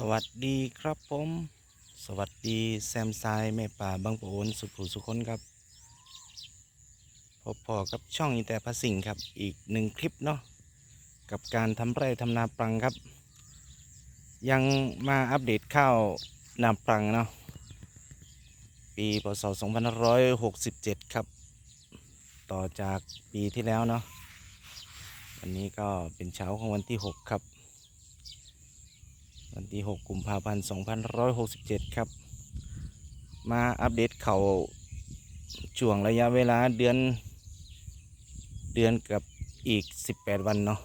สวัสดีครับผม สวัสดีแซมไซายแม่ป่าบางปะโอนสุขุสุคนครับพบพอกับช่องอีแต่พระสิงครับอีกหนึ่งคลิปเนาะกับการทำไร่ทำนาปรังครับ ยังมาอัปเดตข้าวนาปรังเนาะปีพศ2567 ครับ ต่อจากปีที่แล้วเนาะวันนี้ก็เป็นเช้าของวันที่ 6 ครับ วันที่ 6 กุมภาพันธ์ 2567 ครับ มาอัปเดตเขาช่วงระยะเวลาเดือน เดือนกับอีก 18 วันเนาะ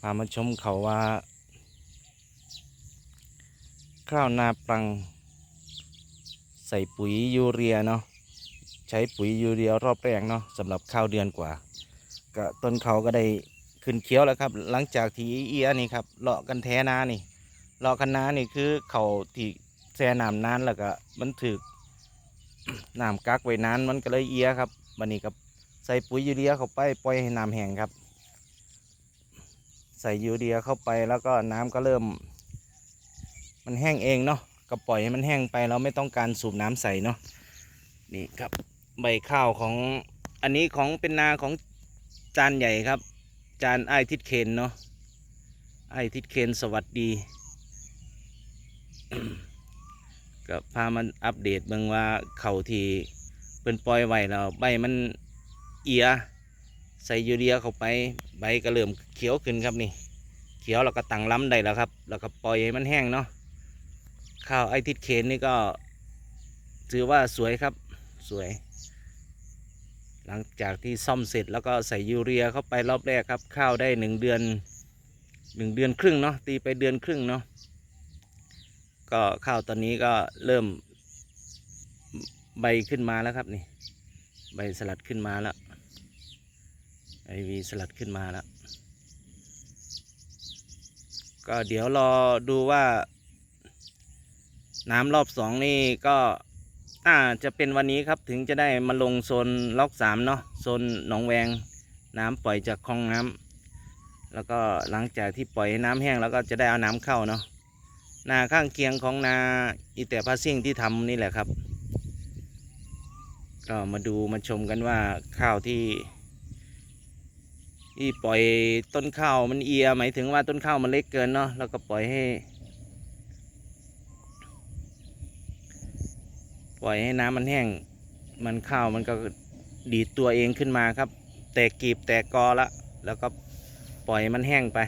พามาชมเขาว่า ข้าวนาปรัง ใส่ปุ๋ยยูเรียเนาะใช้ปุ๋ยยูเรียรอบแรกเนาะสำหรับข้าวเดือนกว่า ก็ต้นเขาก็ได้ ขึ้นเขียวแล้วครับ หลังจากที่เอียนี่ครับเลาะกันแท้นานี่เลาะกันนานี่คือเขาที่แช่น้ำนานแล้วก็มันถึกน้ำกักไว้นานมันก็เลยเอียครับวันนี้ก็ใส่ปุ๋ยยูเรียเข้าไปปล่อยให้น้ำแห้งครับ ใส่ยูเรียเข้าไปแล้วก็น้ำก็เริ่ม มันแห้งเองเนาะก็ปล่อยให้มันแห้งไปเราไม่ต้องการสูบน้ำใส่เนาะนี่ครับใบข้าวของอันนี้ของเป็นนาของจานใหญ่ครับ จานไอทิดเคนเนาะไอทิดเคนสวัสดี ก็พามันอัปเดตเบิ่งว่าเขาที่เป็นปล่อยไว้แล้วใบมันเอีย ใส่ยูเรียเข้าไปใบก็เริ่มเขียวขึ้นครับนี่ เขียวแล้วก็ตั้งล้ำได้แล้วครับแล้วก็ปล่อยให้มันแห้งเนาะข้าวไอทิดเคนนี่ก็ ถือว่าสวยครับสวย หลังจากที่ซ่อมเสร็จแล้วก็ใส่ยูเรียเข้าไปรอบแรกครับ ข้าวได้หนึ่งเดือนหนึ่งเดือนครึ่งเนาะตีไปเดือนครึ่งเนาะก็ข้าวตอนนี้ก็เริ่มใบขึ้นมาแล้วครับนี่ ใบสลัดขึ้นมาแล้วไอวีสลัดขึ้นมาแล้ว ก็เดี๋ยวรอดูว่า น้ำรอบสองนี่ก็ น่าจะเป็นวันนี้ครับถึงจะได้มาลงโซนล็อกสามเนาะโซนหนองแวงน้ำปล่อยจากคลองน้ำแล้วก็หลังจากที่ปล่อยให้น้ำแห้งแล้วก็จะได้เอาน้ำเข้าเนาะนาข้างเคียงของนาอีแต่พาซิ่งที่ทำนี่แหละครับ ก็มาดูมาชมกันว่าข้าวที่ที่ปล่อยต้นข้าวมันเอียหมายถึงว่าต้นข้าวมันเล็กเกินเนาะแล้วก็ปล่อยให้ ปล่อยให้น้ำมันแห้ง มันข้าวมันก็ดีดตัวเองขึ้นมาครับ แตกกีบแตกกอละแล้วก็ปล่อยมันแห้งไป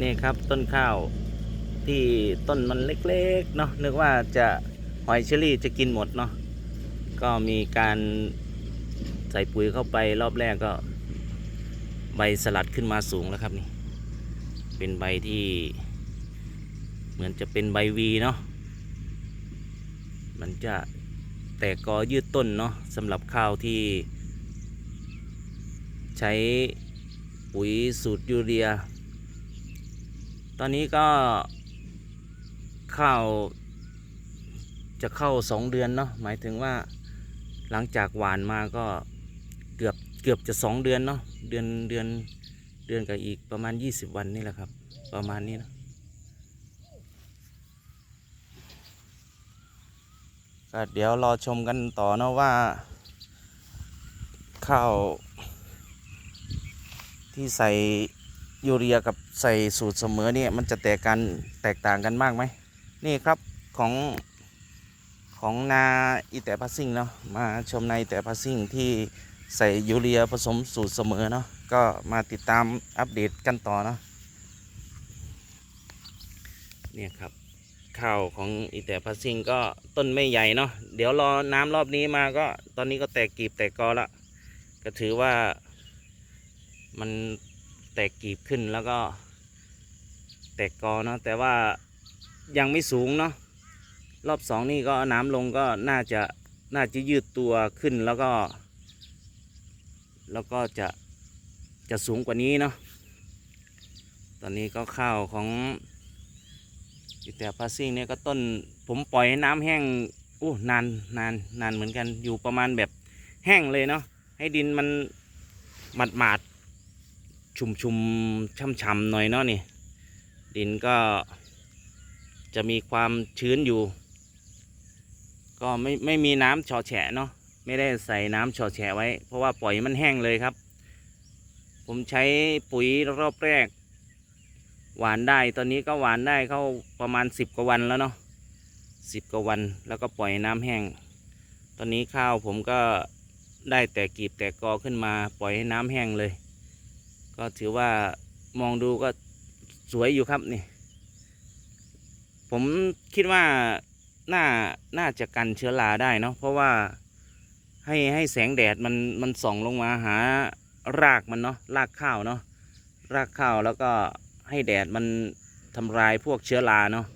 นี่ครับต้นข้าวที่ต้นมันเล็กๆเนาะนึกว่าจะหอยเชอรี่จะกินหมดเนาะก็มีการใส่ปุ๋ยเข้าไปรอบแรกก็ใบสลัดขึ้นมาสูงแล้วครับนี่ เป็นใบที่ เหมือนจะเป็นใบวีเนาะมันจะแตกกอยืดต้นเนาะสำหรับข้าวที่ ใช้ปุ๋ยสูตรยูเรีย ตอนนี้ก็ข้าวจะเข้าสองเดือนเนาะหมายถึงว่าหลังจากหวานมาก็เกือบเกือบจะสองเดือนเนาะเดือนเดือนเดือนกับอีกประมาณ 20 วันนี่แหละครับ ประมาณนี้เนอะ ก็เดี๋ยวรอชมกันต่อนะว่า ข้าว ที่ใส่ยูเรียกับใส่สูตรเสมอเนี่ยมันจะแตกกันแตกต่างกันมากไหม นี่ครับของของนาอีแต่พัสซิ่งเนาะมาชมในแต่พัสซิ่งที่ใส่ยูเรียผสมสูตรเสมอเนาะก็มาติดตามอัปเดตกันต่อเนาะเนี่ยครับ ข้าวของอีแต่พัสซิงก็ต้นไม่ใหญ่เนาะเดี๋ยวรอน้ำรอบนี้มาก็ตอนนี้ก็แตกกีบแตกกอละก็ถือว่ามันแตกกีบขึ้นแล้วก็ แตกกอเนาะแต่ว่ายังไม่สูงเนาะรอบสองนี่ก็น้ำลงก็น่าจะน่าจะยืดตัวขึ้นแล้วก็ แล้วก็จะจะสูงกว่านี้เนาะตอนนี้ก็ข้าวของ แต่พาซิ่งเนี่ยก็ต้นผมปล่อยให้น้ำแห้งอู้นานนานนานเหมือนกันอยู่ประมาณแบบแห้งเลยเนาะให้ดินมันหมาดหมาดชุมชุมช่ำช่ำๆหน่อยเนาะนี่ ดินก็จะมีความชื้นอยู่ ก็ไม่ไม่มีน้ำเฉาะแฉะเนาะไม่ได้ใส่น้ำเฉาะแฉะไว้ เพราะว่าปล่อยมันแห้งเลยครับ ผมใช้ปุ๋ยรอบแรก หวานได้ตอนนี้ก็หวานได้เข้าประมาณสิบกว่าวันแล้วเนาะสิบกว่าวันแล้วก็ปล่อยน้ำแห้ง ตอนนี้ข้าวผมก็ได้แต่กีบแต่กอขึ้นมาปล่อยให้น้ำแห้งเลย ก็ถือว่ามองดูก็สวยอยู่ครับนี่ ผมคิดว่าน่าน่าจะกันเชื้อราได้เนาะเพราะว่าให้ให้แสงแดดมันมันส่องลงมาหารากมันเนาะรากข้าวเนาะรากข้าวแล้วก็ ให้แดดมันทำลายพวกเชื้อราเนาะ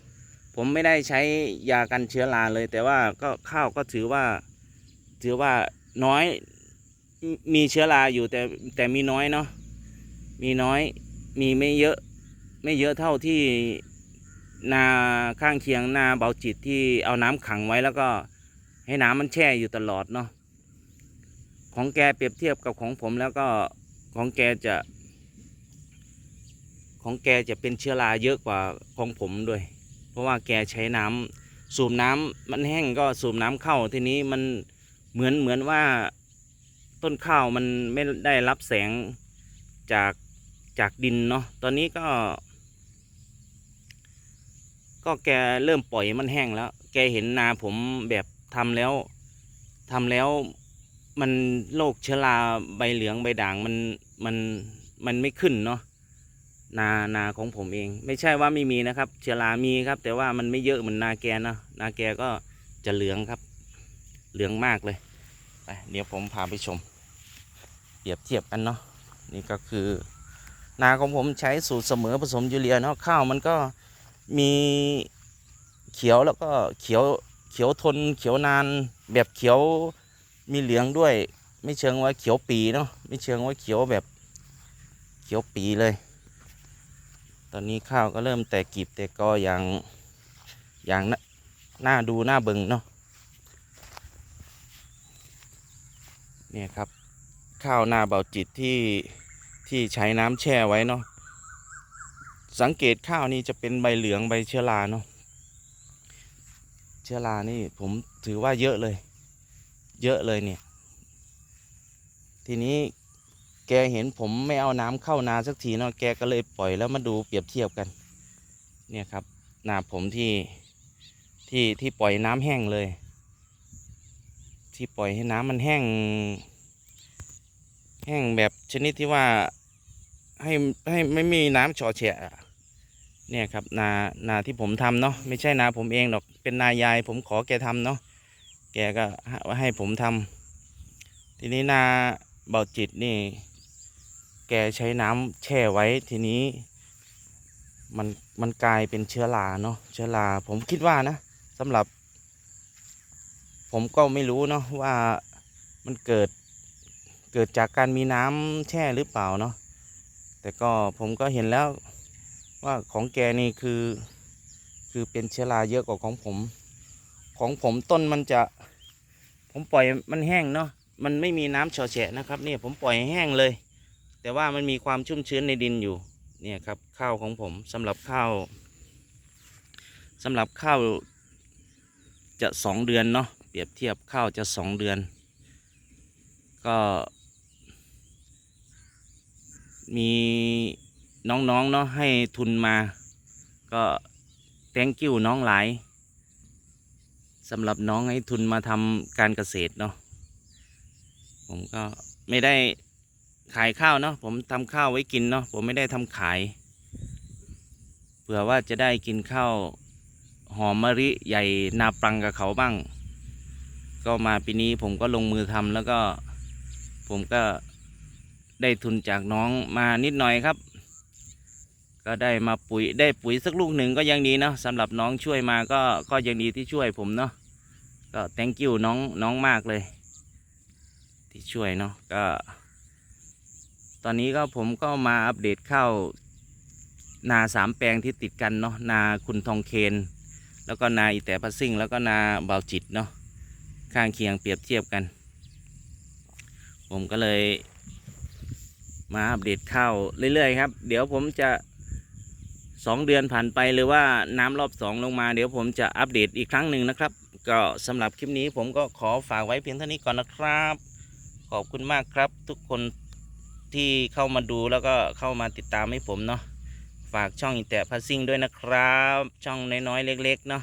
ผมไม่ได้ใช้ยากันเชื้อราเลย แต่ว่าก็ข้าวก็ถือว่า ถือว่าน้อยมีเชื้อราอยู่แต่แต่มีน้อยเนาะมีน้อยมีไม่เยอะไม่เยอะเท่าที่นาข้างเคียงนาเบาจิตที่เอาน้ำขังไว้แล้วก็ให้น้ำมันแช่อยู่ตลอดเนาะของแกเปรียบเทียบกับของผมแล้วก็ของแกจะ ของแกจะเป็นเชื้อราเยอะกว่าของผมด้วย เพราะว่าแกใช้น้ำสูบน้ำมันแห้งก็สูบน้ำเข้าทีนี้มันเหมือนเหมือนว่าต้นข้าวมันไม่ได้รับแสงจากจากดินเนาะตอนนี้ก็ ก็แกเริ่มปล่อยมันแห้งแล้ว แกเห็นนาผมแบบทำแล้วทำแล้วมันโรคเชื้อราใบเหลืองใบด่างมันมันมันไม่ขึ้นเนาะ นานาของผมเอง ไม่ใช่ว่าไม่มีนะครับ เชื้อรามีครับ แต่ว่ามันไม่เยอะเหมือนนาแกนะนาแกก็จะเหลืองครับ เหลืองมากเลยไปเดี๋ยวผมพาไปชม เปรียบเทียบกันเนาะนี่ก็คือ นาของผมใช้สูตรเสมอผสมยูเรียเนาะข้าวมันก็มีเขียวแล้วก็เขียวเขียวทนเขียวนานแบบเขียวมีเหลืองด้วย ไม่เชิงว่าเขียวปีเนาะไม่เชิงว่าเขียวแบบเขียวปีเลย ตอนนี้ข้าวก็เริ่มแตกกีบแตกกออย่างอย่างน่าน่าดูน่าเบิงเนาะเนี่ยครับ ข้าวหน้าเบาจิตที่ที่ใช้น้ำแช่ไว้เนาะสังเกตข้าวนี่จะเป็นใบเหลืองใบเชื้อราเนาะเชื้อรานี่ผมถือว่าเยอะเลย เยอะเลยเนี่ย ทีนี้ กเห็นผมไม่เอาน้ำเข้านาสักทีเนาะแกก็เลยปล่อยแล้วมาดูเปรียบเทียบกัน เนี่ยครับ นาผมที่ที่ที่ปล่อยน้ำแห้งเลย ที่ปล่อยให้น้ำมันแห้ง แห้งแบบชนิดที่ว่าให้ให้ไม่มีน้ำเฉาะแฉะเนี่ยครับนานาที่ผมทำเนาะไม่ใช่นาผมเองหรอกเป็นนายาย ผมขอแกทำเนาะแกก็ให้ให้ผมทำทีนี้นาเบาจิตนี่ แกใช้น้ำแช่ไว้ทีนี้ มันมันกลายเป็นเชื้อราเนาะเชื้อราผมคิดว่านะสำหรับ ผมก็ไม่รู้เนาะว่ามันเกิดเกิดจากการมีน้ำแช่หรือเปล่าเนาะแต่ก็ผมก็เห็นแล้วว่าของแกนี่คือ คือเป็นเชื้อราเยอะกว่าของผม ของผมต้นมันจะ ผมปล่อยมันแห้งเนาะมันไม่มีน้ำเฉาะแฉะนะครับนี่ผมปล่อยให้แห้งเลย แต่ว่ามันมีความชุ่มชื้นในดินอยู่เนี่ยครับข้าวของผมสำหรับข้าวสำหรับข้าวจะสองเดือนเนาะเปรียบเทียบข้าวจะสองเดือน ก็มีน้องๆเนาะให้ทุนมา ก็ thank you น้องหลายสำหรับน้องให้ทุนมาทำการเกษตรเนาะผมก็ไม่ได้ ขายข้าวเนาะผมทำข้าวไว้กินเนาะผมไม่ได้ทำขาย เผื่อว่าจะได้กินข้าวหอมมะลิใหญ่นาปรังกับเขาบ้าง ก็มาปีนี้ผมก็ลงมือทำแล้วก็ผมก็ได้ทุนจากน้องมานิดหน่อยครับ ก็ได้มาปุ๋ยได้ปุ๋ยสักลูกหนึ่งก็ยังดีเนาะสำหรับน้องช่วยมาก็ก็ยังดีที่ช่วยผมเนาะก็ thank you น้องน้องมากเลย ที่ช่วยเนาะก็ ตอนนี้ก็ผมก็มาอัปเดตข้าวนาสามแปลงที่ติดกันเนาะนาคุณทองเคน แล้วก็นาอีแต่พัสซิ่ง แล้วก็นาเบาจิตเนาะข้างเคียงเปรียบเทียบกัน ผมก็เลยมาอัปเดตข้าวเรื่อยๆครับ เดี๋ยวผมจะสองเดือนผ่านไปหรือว่าน้ำรอบสองลงมา เดี๋ยวผมจะอัปเดตอีกครั้งหนึ่งนะครับ ก็สำหรับคลิปนี้ผมก็ขอฝากไว้เพียงเท่านี้ก่อนนะครับ ขอบคุณมากครับทุกคน ที่เข้ามาดูแล้วก็เข้ามาติดตามให้ผมเนาะฝากช่องอินแต่พัซซิ่งด้วยนะครับ ช่องน้อยๆเล็ก ๆ เนาะ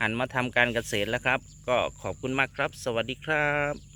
หันมาทำการเกษตรแล้วครับ ก็ขอบคุณมากครับ สวัสดีครับ